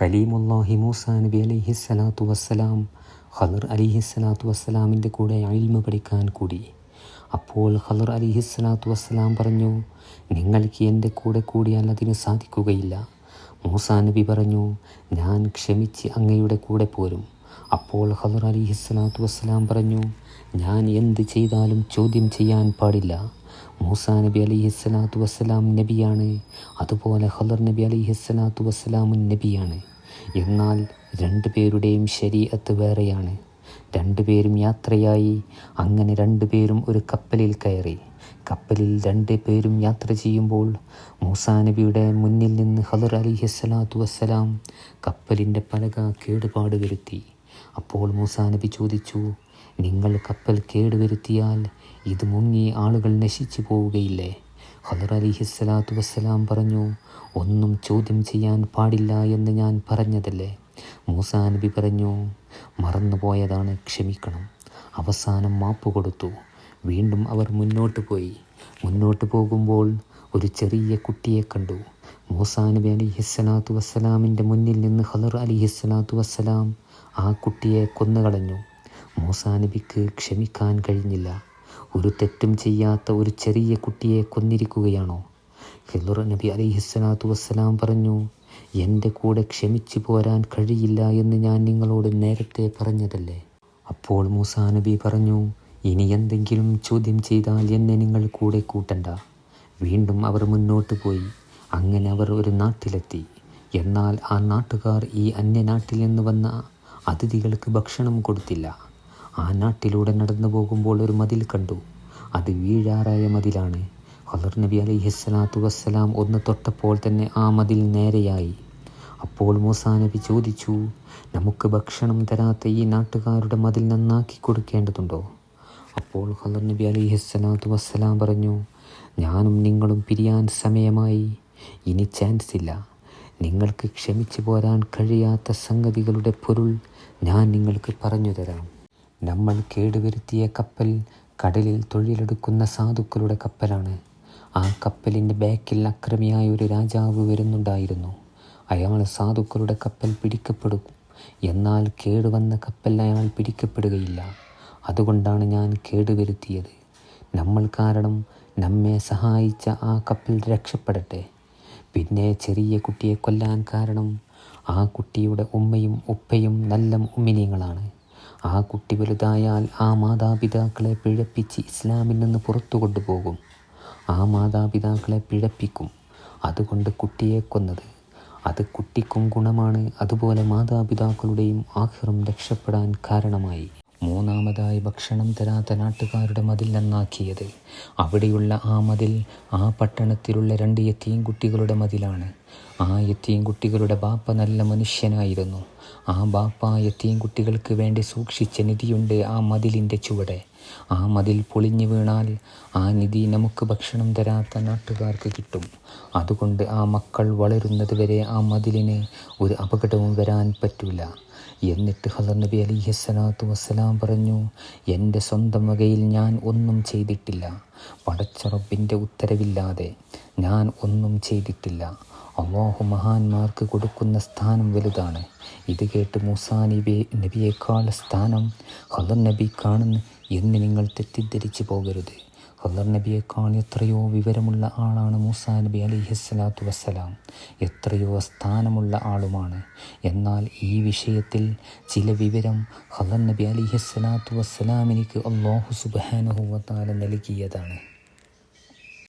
കലീമുല്ലാഹി മൂസ നബി അലിഹി സ്വലാത്തു വസ്സലാം ഖദർ അലിഹി സ്വലാത്തു വസ്സലാമിന്റെ കൂടെ അയിൽമ പഠിക്കാൻ കൂടി. അപ്പോൾ ഖദർ അലിഹി സ്വലാത്തു വസ്സലാം പറഞ്ഞു നിങ്ങൾക്ക് എന്റെ കൂടെ കൂടിയാൽ അതിന് സാധിക്കുകയില്ല. മൂസ നബി പറഞ്ഞു ഞാൻ ക്ഷമിച്ച് അങ്ങയുടെ കൂടെ പോരും. അപ്പോൾ ഖദർ അലിഹി സ്വലാത്തു വസ്സലാം പറഞ്ഞു ഞാൻ എന്ത് ചെയ്താലും ചോദ്യം ചെയ്യാൻ പാടില്ല. മൂസ നബി അലി സ്വലാത്തു വസ്സലാം നബിയാണ്. അതുപോലെ ഹലർ നബി അലി സ്വലാത്തു വസ്സലാമും നബിയാണ്. എന്നാൽ രണ്ടുപേരുടെയും ശരീഅത്ത് വേറെയാണ്. രണ്ടുപേരും യാത്രയായി. അങ്ങനെ രണ്ടുപേരും ഒരു കപ്പലിൽ കയറി. കപ്പലിൽ രണ്ട് പേരും യാത്ര ചെയ്യുമ്പോൾ മൂസാ നബിയുടെ മുന്നിൽ നിന്ന് ഹലർ അലിഹി സ്വലാത്തു വസ്സലാം കപ്പലിന്റെ പലക കേടുപാട് വരുത്തി. അപ്പോൾ മൂസാ നബി ചോദിച്ചു നിങ്ങൾ കപ്പൽ കേടുവരുത്തിയാൽ ഇത് മുങ്ങി ആളുകൾ നശിച്ചു പോവുകയില്ലേ? ഹദർ അലിഹി സ്വലാത്തു വസ്സലാം പറഞ്ഞു ഒന്നും ചോദ്യം ചെയ്യാൻ പാടില്ല എന്ന് ഞാൻ പറഞ്ഞതല്ലേ? മൂസാ നബി പറഞ്ഞു മറന്നുപോയതാണ് ക്ഷമിക്കണം. അവസാനം മാപ്പ് കൊടുത്തു. വീണ്ടും അവർ മുന്നോട്ട് പോയി. മുന്നോട്ട് പോകുമ്പോൾ ഒരു ചെറിയ കുട്ടിയെ കണ്ടു. മൂസാ നബി അലിഹിസ്സലാത്തു വസ്സലാമിന്റെ മുന്നിൽ നിന്ന് ഹദർ അലിഹിസ്സലാത്തു വസ്സലാം ആ കുട്ടിയെ കൊന്നുകളഞ്ഞു. മൂസാ നബിക്ക് ക്ഷമിക്കാൻ കഴിഞ്ഞില്ല. ഒരു തെറ്റും ചെയ്യാത്ത ഒരു ചെറിയ കുട്ടിയെ കൊന്നിരിക്കുകയാണോ? ഖിദർ നബി അലിഹിസ്സലാത്തു വസ്സലാം പറഞ്ഞു എന്റെ കൂടെ ക്ഷമിച്ചു പോരാൻ കഴിയില്ല എന്ന് ഞാൻ നിങ്ങളോട് നേരത്തെ പറഞ്ഞതല്ലേ? അപ്പോൾ മൂസാ നബി പറഞ്ഞു ഇനി എന്തെങ്കിലും ചോദ്യം ചെയ്താൽ എന്നെ നിങ്ങൾ കൂടെ കൂട്ടണ്ട. വീണ്ടും അവർ മുന്നോട്ട് പോയി. അങ്ങനെ അവർ ഒരു നാട്ടിലെത്തി. എന്നാൽ ആ നാട്ടുകാർ ഈ അന്യനാട്ടിൽ നിന്ന് വന്ന അതിഥികൾക്ക് ഭക്ഷണം കൊടുത്തില്ല. ആ നാട്ടിലൂടെ നടന്നു പോകുമ്പോൾ ഒരു മതിൽ കണ്ടു. അത് വീഴാറായ മതിലാണ്. ഹലർ നബി അലൈഹിസ്സലാത്തു വസ്സലാം ഒന്ന് തൊട്ടപ്പോൾ തന്നെ ആ മതിൽ നേരെയായി. അപ്പോൾ മൂസാ നബി ചോദിച്ചു നമുക്ക് ഭക്ഷണം തരാത്ത ഈ നാട്ടുകാരുടെ മതിൽ നന്നാക്കി കൊടുക്കേണ്ടതുണ്ടോ? അപ്പോൾ ഹലർ നബി അലൈഹിസ്സലാത്തു വസ്സലാം പറഞ്ഞു ഞാനും നിങ്ങളും പിരിയാൻ സമയമായി. ഇനി ചാൻസ് ഇല്ല. നിങ്ങൾക്ക് ക്ഷമിച്ചു പോരാൻ കഴിയാത്ത സംഗതികളുടെ പൊരുൾ ഞാൻ നിങ്ങൾക്ക് പറഞ്ഞു തരാം. നമ്മൾ കേടുവരുത്തിയ കപ്പൽ കടലിൽ തൊഴിലെടുക്കുന്ന സാധുക്കളുടെ കപ്പലാണ്. ആ കപ്പലിന്റെ ബാക്കിൽ അക്രമിയായ ഒരു രാജാവ് വരുന്നുണ്ടായിരുന്നു. അയാൾ സാധുക്കളുടെ കപ്പൽ പിടിക്കപ്പെടും. എന്നാൽ കേടുവന്ന കപ്പൽ അയാൾ പിടിക്കപ്പെടുകയില്ല. അതുകൊണ്ടാണ് ഞാൻ കേടുവരുത്തിയത്. നമ്മൾ കാരണം നമ്മെ സഹായിച്ച ആ കപ്പൽ രക്ഷപ്പെടട്ടെ. പിന്നെ ചെറിയ കുട്ടിയെ കൊല്ലാൻ കാരണം ആ കുട്ടിയുടെ ഉമ്മയും ഉപ്പയും നല്ല ഉമ്മിനിയങ്ങളാണ് ആ കുട്ടി വലുതായാൽ ആ മാതാപിതാക്കളെ പിഴപ്പിച്ച് ഇസ്ലാമിൽ നിന്ന് പുറത്തു കൊണ്ടുപോകും. ആ മാതാപിതാക്കളെ പിഴപ്പിക്കും. അതുകൊണ്ട് കുട്ടിയെ കൊന്നത്. അത് കുട്ടിക്കും ഗുണമാണ്. അതുപോലെ മാതാപിതാക്കളുടെയും ആഹ്റം രക്ഷപ്പെടാൻ കാരണമായി. മൂന്നാമതായി ഭക്ഷണം തരാത്ത നാട്ടുകാരുടെ മതിൽ നന്നാക്കിയത്. അവിടെയുള്ള ആ മതിൽ ആ പട്ടണത്തിലുള്ള രണ്ട് യത്തീം കുട്ടികളുടെ മതിലാണ്. ആ യത്തീം കുട്ടികളുടെ ബാപ്പ നല്ല മനുഷ്യനായിരുന്നു. ആ ബാപ്പ യത്തീം കുട്ടികൾക്ക് വേണ്ടി സൂക്ഷിച്ച നിധിയുണ്ട് ആ മതിലിന്റെ ചുവടെ. ആ മതിൽ പൊളിഞ്ഞു വീണാൽ ആ നിധി നമുക്ക് ഭക്ഷണം തരാത്ത നാട്ടുകാർക്ക് കിട്ടും. അതുകൊണ്ട് ആ മക്കൾ വളരുന്നത് വരെ ആ മതിലിന് ഒരു അപകടവും വരാൻ പറ്റില്ല എന്നിട്ട് ഹസർ നബി അലിഹി സ്വലാത്തു വസ്സലാം പറഞ്ഞു എന്റെ സ്വന്തം വകയിൽ ഞാൻ ഒന്നും ചെയ്തിട്ടില്ല. പടച്ചറബിന്റെ ഉത്തരവില്ലാതെ ഞാൻ ഒന്നും ചെയ്തിട്ടില്ല. അള്ളാഹു മഹാന്മാർക്ക് കൊടുക്കുന്ന സ്ഥാനം വലുതാണ്. ഇത് കേട്ട് മൂസാ നബി നബിയേക്കാൾ സ്ഥാനം ഹദർ നബി കാണുന്നു എന്ന് നിങ്ങൾ തെറ്റിദ്ധരിച്ചു പോകരുത്. ഹലർ നബിയേക്കാൾ എത്രയോ വിവരമുള്ള ആളാണ് മൂസാ നബി അലിഹിസ്സലാത്തു വസ്സലാം. എത്രയോ സ്ഥാനമുള്ള ആളുമാണ്. എന്നാൽ ഈ വിഷയത്തിൽ ചില വിവരം ഹലർ നബി അലിഹിസ്സലാത്തു വസ്സലാമിനിക്ക് അള്ളാഹു സുബാനഹുവത്താല നൽകിയതാണ്.